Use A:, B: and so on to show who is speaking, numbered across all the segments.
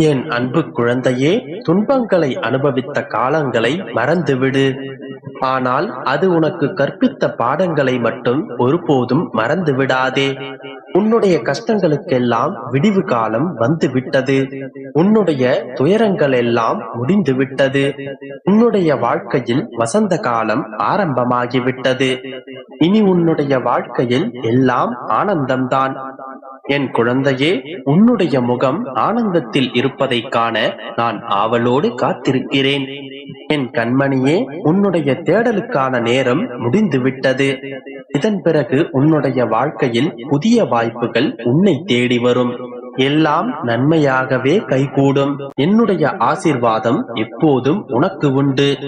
A: என் அன்பு குழந்தையே துன்பங்களை அனுபவித்த காலங்களை மறந்துவிடு. ஆனால் அது உனக்கு கற்பித்த பாடங்களை மட்டும் ஒருபோதும் மறந்து விடாதே உன்னுடைய கஷ்டங்களுக்கெல்லாம் விடிவு காலம் வந்து விட்டது உன்னுடைய துயரங்கள் எல்லாம் முடிந்து விட்டது உன்னுடைய வாழ்க்கையில் வசந்த காலம் ஆரம்பமாகிவிட்டது. இனி உன்னுடைய வாழ்க்கையில் எல்லாம் ஆனந்தம்தான். என் குழந்தையே உன்னுடைய முகம் ஆனந்தத்தில் இருப்பதைக் காண நான் ஆவலோடு காத்திருக்கிறேன். என் கண்மணியே உன்னுடைய தேடலுக்கான நேரம் முடிந்து விட்டது இதன் பிறகு உன்னுடைய வாழ்க்கையில் புதிய வாய்ப்புகள் உன்னை தேடி வரும். எல்லாம் நன்மையாகவே கைகூடும். என்னுடைய ஆசீர்வாதம் எப்போதும் உனக்கு உண்டு.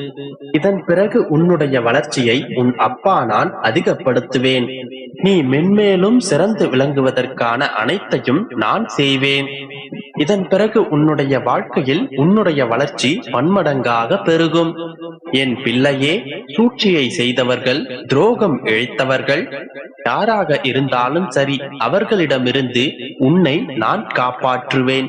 A: இதன் பிறகு உன்னுடைய வளர்ச்சியை உன் அப்பா நான் அதிகப்படுத்துவேன். நீ மென்மேலும் சிறந்து விளங்குவதற்கான அனைத்தையும் நான் செய்வேன். இதன் பிறகு உன்னுடைய வாழ்க்கையில் உன்னுடைய வளர்ச்சி பன்மடங்காக பெருகும். என் பிள்ளையே சூழ்ச்சியை செய்தவர்கள் துரோகம் இழைத்தவர்கள் யாராக இருந்தாலும் சரி அவர்களிடமிருந்து உன்னை நான் காப்பாற்றுவேன்.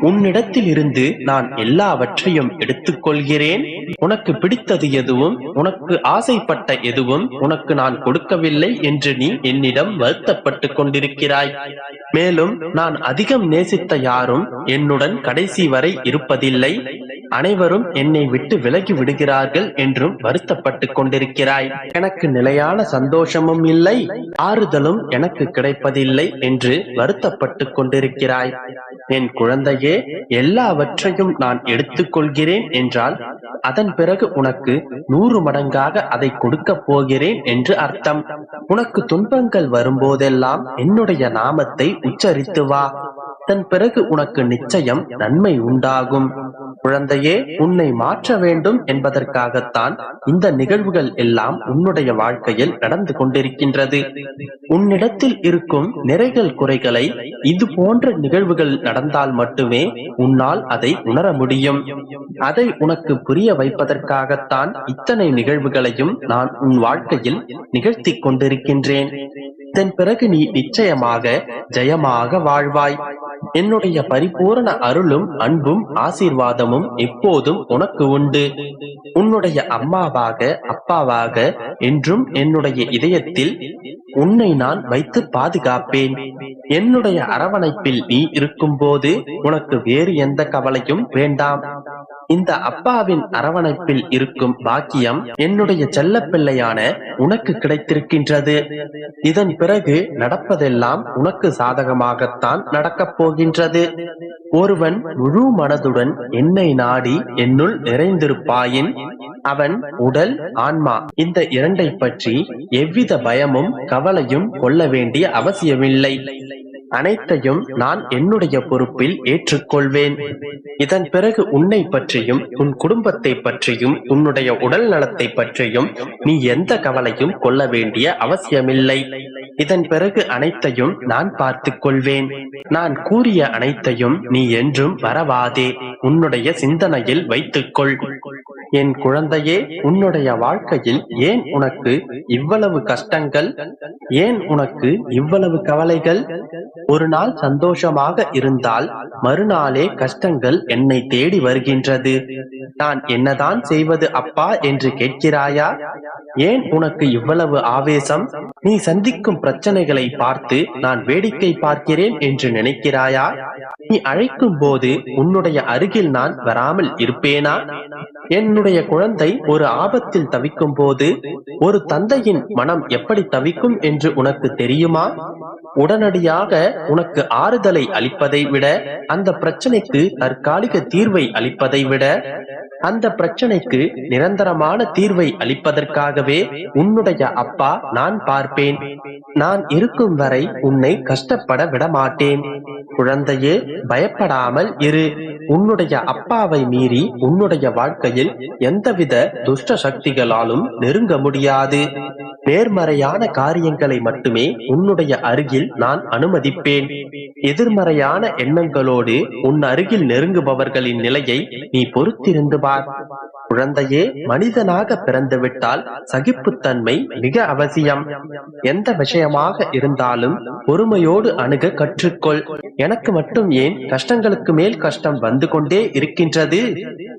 A: உன்னிடத்தில் இருந்து நான் எல்லாவற்றையும் எடுத்துக்கொள்கிறேன். உனக்கு பிடித்தது எதுவும் உனக்கு ஆசைப்பட்ட எதுவும் உனக்கு நான் கொடுக்கவில்லை என்று நீ என்னிடம் வருத்தப்பட்டுக் கொண்டிருக்கிறாய். மேலும் நான் அதிகம் நேசித்த யாரும் என்னுடன் கடைசி வரை இருப்பதில்லை. அனைவரும் என்னை விட்டு விலகி விடுகிறார்கள் என்றும் வருத்தப்பட்டுக் கொண்டிருக்கிறாய். எனக்கு நிலையான சந்தோஷமும் இல்லை ஆறுதலும் எனக்கு கிடைப்பதில்லை என்று வருத்தப்பட்டுக் கொண்டிருக்கிறாய். என் குழந்தையே எல்லாவற்றையும் நான் எடுத்துக்கொள்கிறேன் என்றால் அதன் பிறகு உனக்கு நூறு மடங்காக அதை கொடுக்க போகிறேன் என்று அர்த்தம். உனக்கு துன்பங்கள் வரும்போதெல்லாம் என்னுடைய நாமத்தை உச்சரித்து வா. அதன் பிறகு உனக்கு நிச்சயம் நன்மை உண்டாகும். குழந்தையே உன்னை மாற்ற வேண்டும் என்பதற்காகத்தான் இந்த நிகழ்வுகள் எல்லாம் உன்னுடைய வாழ்க்கையில் நடந்து கொண்டிருக்கின்றது. உன்னிடத்தில் இருக்கும் நிறைகள் குறைகளை இது போன்ற நிகழ்வுகள் நடந்தால் மட்டுமே உன்னால் அதை உணர முடியும். அதை உனக்கு புரிய வைப்பதற்காகத்தான் இத்தனை நிகழ்வுகளையும் நான் உன் வாழ்க்கையில் நிகழ்த்தி கொண்டிருக்கின்றேன். இதன் பிறகு நீ நிச்சயமாக ஜெயமாக வாழ்வாய். என்னுடைய பரிபூரண அருளும் அன்பும் ஆசீர்வாதமும் எப்போதும் உனக்கு உண்டு. உன்னுடைய அம்மாவாக அப்பாவாக என்றும் என்னுடைய இதயத்தில் உன்னை நான் வைத்து பாதுகாப்பேன். என்னுடைய அரவணைப்பில் நீ இருக்கும்போது உனக்கு வேறு எந்த கவலையும் வேண்டாம். இந்த அப்பாவின் அரவணைப்பில் இருக்கும் பாக்கியம் என்னுடைய செல்ல பிள்ளையான உனக்கு கிடைத்திருக்கின்றது. இதன் பிறகு நடப்பதெல்லாம் உனக்கு சாதகமாகத்தான் நடக்கப் போகின்றது. ஒருவன் முழு மனதுடன் என்னை நாடி என்னுள் நிறைந்திருப்பாயின் அவன் உடல் ஆன்மா இந்த இரண்டை பற்றி எவ்வித பயமும் கவலையும் கொள்ள வேண்டிய அவசியமில்லை. அனைத்தையும் நான் என்னுடைய பொறுப்பில் ஏற்றுக்கொள்வேன். இதன் பிறகு உன்னை பற்றியும் உன் குடும்பத்தை பற்றியும் உன்னுடைய உடல் நலத்தை பற்றியும் நீ எந்த கவலையும் கொள்ள வேண்டிய அவசியமில்லை. இதன் பிறகு அனைத்தையும் நான் பார்த்து கொள்வேன். நான் கூறிய அனைத்தையும் நீ என்றும் வரவாதே. உன்னுடைய சிந்தனையில் வைத்துக்கொள் என் குழந்தையே உன்னுடைய வாழ்க்கையில் ஏன் உனக்கு இவ்வளவு கஷ்டங்கள்? ஏன் உனக்கு இவ்வளவு கவலைகள்? ஒரு நாள் சந்தோஷமாக இருந்தால் மறுநாளே கஷ்டங்கள் என்னை தேடி வருகின்றது. நான் என்னதான் செய்வது அப்பா என்று கேட்கிறாயா? ஏன் உனக்கு இவ்வளவு ஆவேசம்? நீ சந்திக்கும் பிரச்சனைகளை பார்த்து நான் வேடிக்கை பார்க்கிறேன் என்று நினைக்கிறாயா? நீ அழைக்கும் போது உன்னுடைய அருகில் நான் வராமல் இருப்பேனா? என்னுடைய குழந்தை ஒரு ஆபத்தில் தவிக்கும் போது ஒரு தந்தையின் மனம் எப்படி தவிக்கும் என்று உனக்கு தெரியுமா? உடனடியாக உனக்கு ஆறுதலை அளிப்பதை விட அந்த பிரச்சனைக்கு தற்காலிக தீர்வை அளிப்பதை விட அந்த பிரச்சனைக்கு நிரந்தரமான தீர்வை அளிப்பதற்காகவே உன்னுடைய அப்பா நான் பார்ப்பேன். நான் இருக்கும் வரை உன்னை கஷ்டப்பட விட மாட்டேன் குழந்தையே பயப்படாமல் இரு. உன்னுடைய அப்பாவை மீறி உன்னுடைய வாழ்க்கையில் எந்தவித துஷ்ட சக்திகளாலும் நெருங்க முடியாது. நேர்மறையான காரியங்களை மட்டுமே உன்னுடைய அருகில் நான் அனுமதிப்பேன். எதிர்மறையான எண்ணங்களோடு உன் அருகில் நெருங்குபவர்களின் நிலையை நீ பொறுத்திருந்து பார். குழந்தையே மனிதனாக பிறந்துவிட்டால் சகிப்புத்தன்மை மிக அவசியம். எந்த விஷயமாக இருந்தாலும் பொறுமையோடு அணுக கற்றுக்கொள். எனக்கு மட்டும் ஏன் கஷ்டங்களுக்கு மேல் கஷ்டம் வந்து கொண்டே இருக்கின்றது?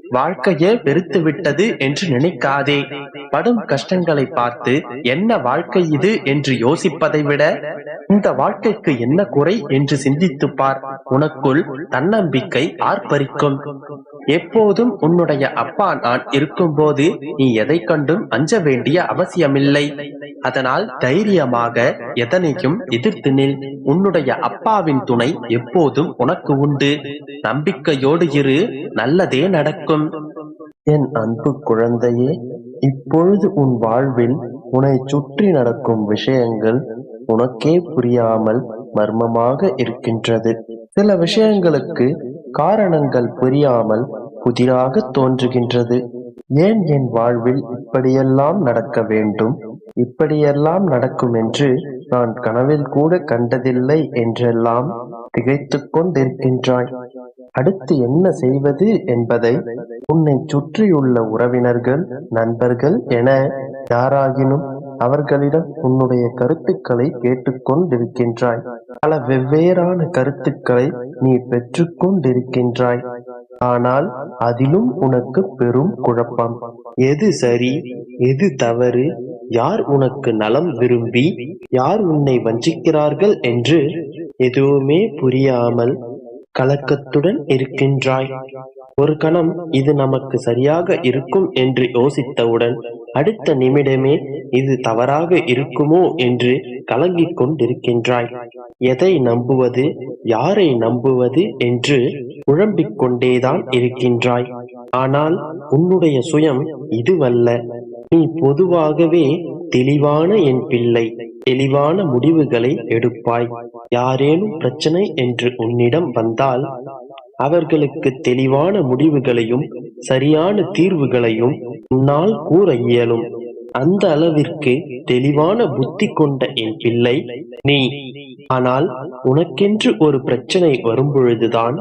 A: வாழ்க்கையே வெறுத்து விட்டது என்று நினைக்காதே. படும் கஷ்டங்களை பார்த்து என்ன வாழ்க்கை இது என்று யோசிப்பதை விட இந்த வாழ்க்கைக்கு என்ன குறை என்று சிந்தித்து பார். உனக்குள் தன்னம்பிக்கை ஆர்ப்பரிக்கும். எப்போதும் உன்னுடைய அப்பா நான் இருக்கும்போது நீ எதை கண்டும் அஞ்ச வேண்டிய அவசியமில்லை. அதனால் தைரியமாக எதனையும் எதிர்த்து நில். உன்னுடைய அப்பாவின் துணை எப்போதும் உனக்கு உண்டு. நம்பிக்கையோடு இரு. நல்லதே நடக்கும்.
B: என் அன்பு குழந்தையே இப்பொழுது உன் வாழ்வில் உன்னை சுற்றி நடக்கும் விஷயங்கள் உனக்கே புரியாமல் மர்மமாக இருக்கின்றது. சில விஷயங்களுக்கு காரணங்கள் புரியாமல் புதிராக தோன்றுகின்றது. ஏன் என் வாழ்வில் இப்படியெல்லாம் நடக்க வேண்டும்? இப்படியெல்லாம் நடக்கும் என்று நான் கனவில் கூட கண்டதில்லை என்றெல்லாம் திகைத்துக் கொண்டிருக்கின்றாய். அடுத்து என்ன செய்வது என்பதை உன்னை சுற்றியுள்ள உறவினர்கள் நண்பர்கள் என யாராகினும் அவர்களிடம் உன்னுடைய கருத்துக்களை கேட்டுக்கொண்டிருக்கின்றாய் பல வெவ்வேறான கருத்துக்களை நீ பெற்றுக்கொண்டிருக்கின்றாய் ஆனால் அதிலும் உனக்கு பெரும் குழப்பம். எது சரி எது தவறு யார் உனக்கு நலம் விரும்பி யார் உன்னை வஞ்சிக்கிறார்கள் என்று எதுவுமே புரியாமல் கலக்கத்துடன் இருக்கின்றாய். ஒரு கணம் இது நமக்கு சரியாக இருக்கும் என்று யோசித்தவுடன் அடுத்த நிமிடமே இது தவறாக இருக்குமோ என்று கலங்கிக் கொண்டிருக்கின்றாய். எதை நம்புவது யாரை நம்புவது என்று குழம்பிக் கொண்டேதான் இருக்கின்றாய். ஆனால் உன்னுடைய சுயம் இதுவல்ல. நீ பொதுவாகவே தெளிவான என் பிள்ளை. தெளிவான முடிவுகளை எடுப்பாய். யாரேனும் பிரச்சனை என்று உன்னிடம் வந்தால் அவர்களுக்கு தெளிவான முடிவுகளையும் சரியான தீர்வுகளையும் உன்னால் கூற இயலும். அந்த அளவிற்கு தெளிவான புத்தி கொண்ட என் பிள்ளை நீ. ஆனால் உனக்கென்று ஒரு பிரச்சனை வரும்பொழுதுதான்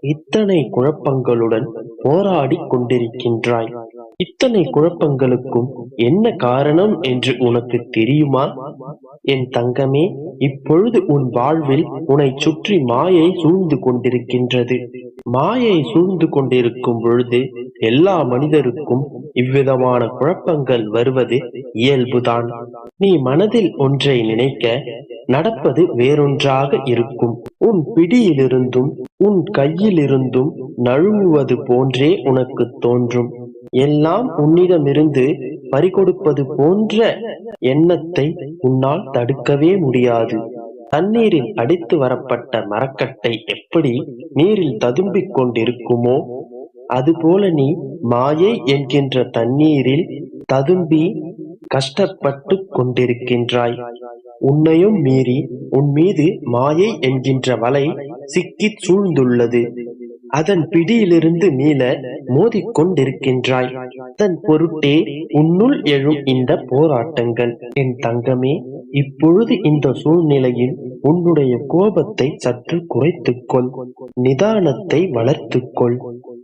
B: இத்தனை குழப்பங்களுடன் போராடிக் கொண்டிருக்கின்றாய். இத்தனை குழப்பங்களுக்கும் என்ன காரணம் என்று உனக்கு தெரியுமா? என் தங்கமே இப்பொழுது உன் வாழ்வில் உன்னை சுற்றி மாயை சூழ்ந்து கொண்டிருக்கின்றது. மாயை சூழ்ந்து கொண்டிருக்கும் பொழுது எல்லா மனிதருக்கும் இவ்விதமான குழப்பங்கள் வருவது இயல்புதான். நீ மனதில் ஒன்றை நினைக்க நடப்பது வேறொன்றாக இருக்கும். உன் பிடியிலிருந்தும் உன் கையிலிருந்தும் நழுவுவது போன்றே உனக்கு தோன்றும். எல்லாம் உன்னிடமிருந்து பறிகொடுப்பது போன்ற எண்ணத்தை உன்னால் தடுக்கவே முடியாது. தண்ணீரில் அடித்து வரப்பட்ட மரக்கட்டை எப்படி நீரில் ததும்பிக் கொண்டிருக்குமோ அதுபோல நீ மாயை என்கின்ற தண்ணீரில் ததும்பி கஷ்டப்பட்டு கொண்டிருக்கின்றாய். உன்னையும் மீறி உன் மீது மாயை என்கின்ற வலை சிக்கிச் சூழ்ந்துள்ளது. அதன் பிடியிலிருந்து மீள மோதிக்கொண்டிருக்கின்றாய். அதன் பொருட்டே உன்னுள் எழும் இந்த போராட்டங்கள். என் தங்கமே இப்பொழுது இந்த சூழ்நிலையில் உன்னுடைய கோபத்தை சற்று குறைத்துக்கொள். நிதானத்தை வளர்த்துக்கொள்.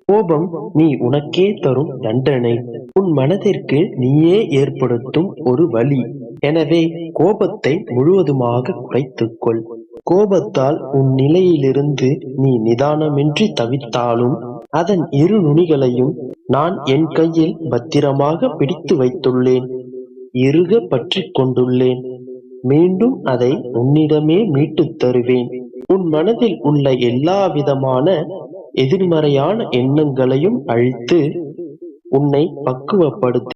B: கோபம் நீ உனக்கே தரும் தண்டனை. உன் மனதிற்கு நீயே ஏற்படுத்தும் ஒரு வழி. எனவே கோபத்தை முழுவதுமாக குறைத்துக்கொள். கோபத்தால் உன் நிலையிலிருந்து நீ நிதானமின்றி தவித்தாலும் அதன் இரு நுனிகளையும் நான் என் கையில் பத்திரமாக பிடித்து வைத்துள்ளேன். இறுக பற்றி கொண்டுள்ளேன். மீண்டும் அதை உன்னிடமே மீட்டுத் தருவேன். உன் மனதில் உள்ள எல்லா விதமான எதிர்மறையான எண்ணங்களையும் அழித்து உன்னை பக்குவப்படுத்த